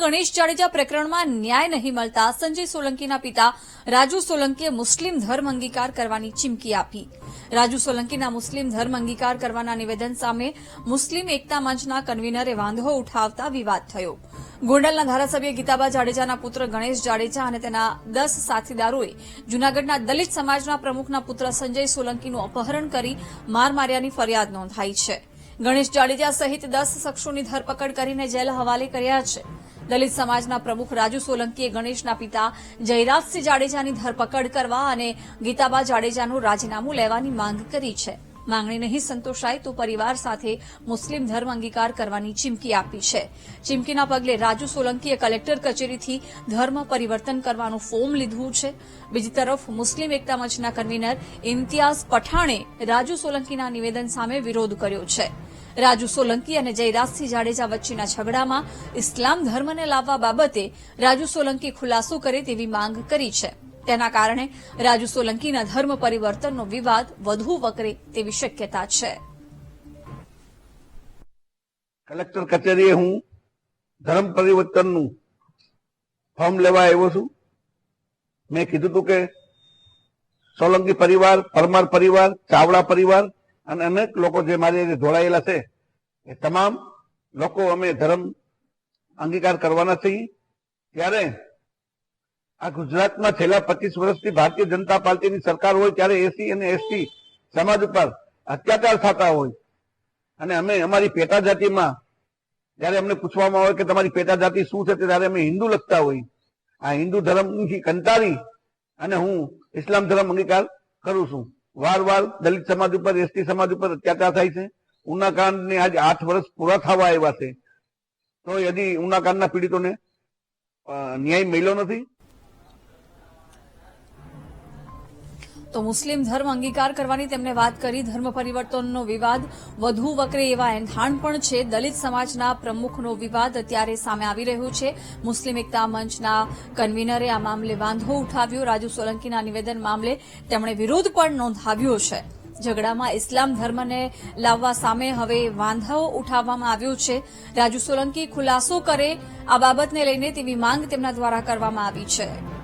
ગણેશ જાડેજા પ્રકરણમાં ન્યાય નહીં મળતા સંજય સોલંકીના પિતા રાજુ સોલંકીએ મુસ્લિમ ધર્મ અંગીકાર કરવાની ચીમકી આપી. રાજુ સોલંકીના મુસ્લિમ ધર્મ અંગીકાર કરવાના નિવેદન સામે મુસ્લિમ એકતા મંચના કન્વીનરે વાંધો ઉઠાવતા વિવાદ થયો. ગોંડલના ધારાસભ્ય ગીતાબા જાડેજાના પુત્ર ગણેશ જાડેજા અને તેના દસ સાથીદારોએ જૂનાગઢના દલિત સમાજના પ્રમુખના પુત્ર સંજય સોલંકીનું અપહરણ કરી માર માર્યાની ફરિયાદ નોંધાઈ છે. ગણેશ જાડેજા સહિત દસ શખ્સોની ધરપકડ કરીને જેલ હવાલે કર્યા છે. દલિત સમાજના પ્રમુખ રાજુ સોલંકીએ ગણેશના પિતા જયરાજસિંહ જાડેજાની ધરપકડ કરવા અને ગીતાબા જાડેજાનું રાજીનામું લેવાની માંગ કરી છે. માંગણી નહીં સંતોષાય તો પરિવાર સાથે મુસ્લિમ ધર્મ અંગીકાર કરવાની ચીમકી આપી છે. ચીમકીના પગલે રાજુ સોલંકીએ કલેક્ટર કચેરીથી ધર્મ પરિવર્તન કરવાનું ફોર્મ લીધું છે. બીજી તરફ મુસ્લિમ એકતા મંચના કન્વીનર ઇમ્તિયાઝ પઠાણે રાજુ સોલંકીના નિવેદન સામે વિરોધ કર્યો છે. રાજુ સોલંકી અને જયરાજસિંહ જાડેજા વચ્ચેના ઝઘડામાં ઇસ્લામ ધર્મને લાવવા બાબતે રાજુ સોલંકી ખુલાસો કરે તેવી માંગ કરી છે. તેના કારણે રાજુ સોલંકીના ધર્મ પરિવર્તનનો વિવાદ વધુ વકરે તેવી શક્યતા છે. કલેક્ટર કચેરીએ હું ધર્મ પરિવર્તનનું ફોર્મ લેવા આવ્યો છું. મેં કીધું હતું કે સોલંકી પરિવાર, પરમાર પરિવાર, ચાવડા પરિવાર અને અનેક લોકો જે મારી જોડાયેલા છે એ તમામ લોકો અમે ધર્મ અંગીકાર કરવાના છીએ. ત્યારે આ ગુજરાતમાં છેલ્લા પચીસ વર્ષથી ભારતીય જનતા પાર્ટીની સરકાર હોય ત્યારે એસી અને એસટી સમાજ ઉપર અત્યાચાર થતા હોય. અને અમે અમારી પેટા જાતિમાં જયારે અમને પૂછવામાં આવે કે તમારી પેટા જાતિ શું છે, ત્યારે અમે હિન્દુ લખતા હોય. આ હિન્દુ ધર્મથી કંટાળી અને હું ઇસ્લામ ધર્મ અંગીકાર કરું છું. વાર વાર દલિત સમાજ ઉપર, એસટી સમાજ ઉપર અત્યાચાર થાય છે. ઉનાકાંડને આજ આઠ વર્ષ પૂરા થવા આવ્યા છે. તો યદી ઉનાકાંડના પીડિતોને ન્યાય મળ્યો નથી? તો મુસ્લિમ ધર્મ અંગીકાર કરવાની તેમણે વાત કરી. ધર્મ પરિવર્તનનો વિવાદ વધુ વકરે એવા એંધાણ પણ છે. દલિત સમાજના પ્રમુખનો વિવાદ અત્યારે સામે આવી રહ્યો છે. મુસ્લિમ એકતા મંચના કન્વીનરે આ મામલે વાંધો ઉઠાવ્યો. રાજુ સોલંકીના નિવેદન મામલે તેમણે વિરોધ પણ નોંધાવ્યો છે. ઝઘડામાં ઇસ્લામ ધર્મને લાવવા સામે હવે વાંધો ઉઠાવવામાં આવ્યો છે. રાજુ સોલંકી ખુલાસો કરે આ બાબતને લઈને તેવી માંગ તેમના દ્વારા કરવામાં આવી છે.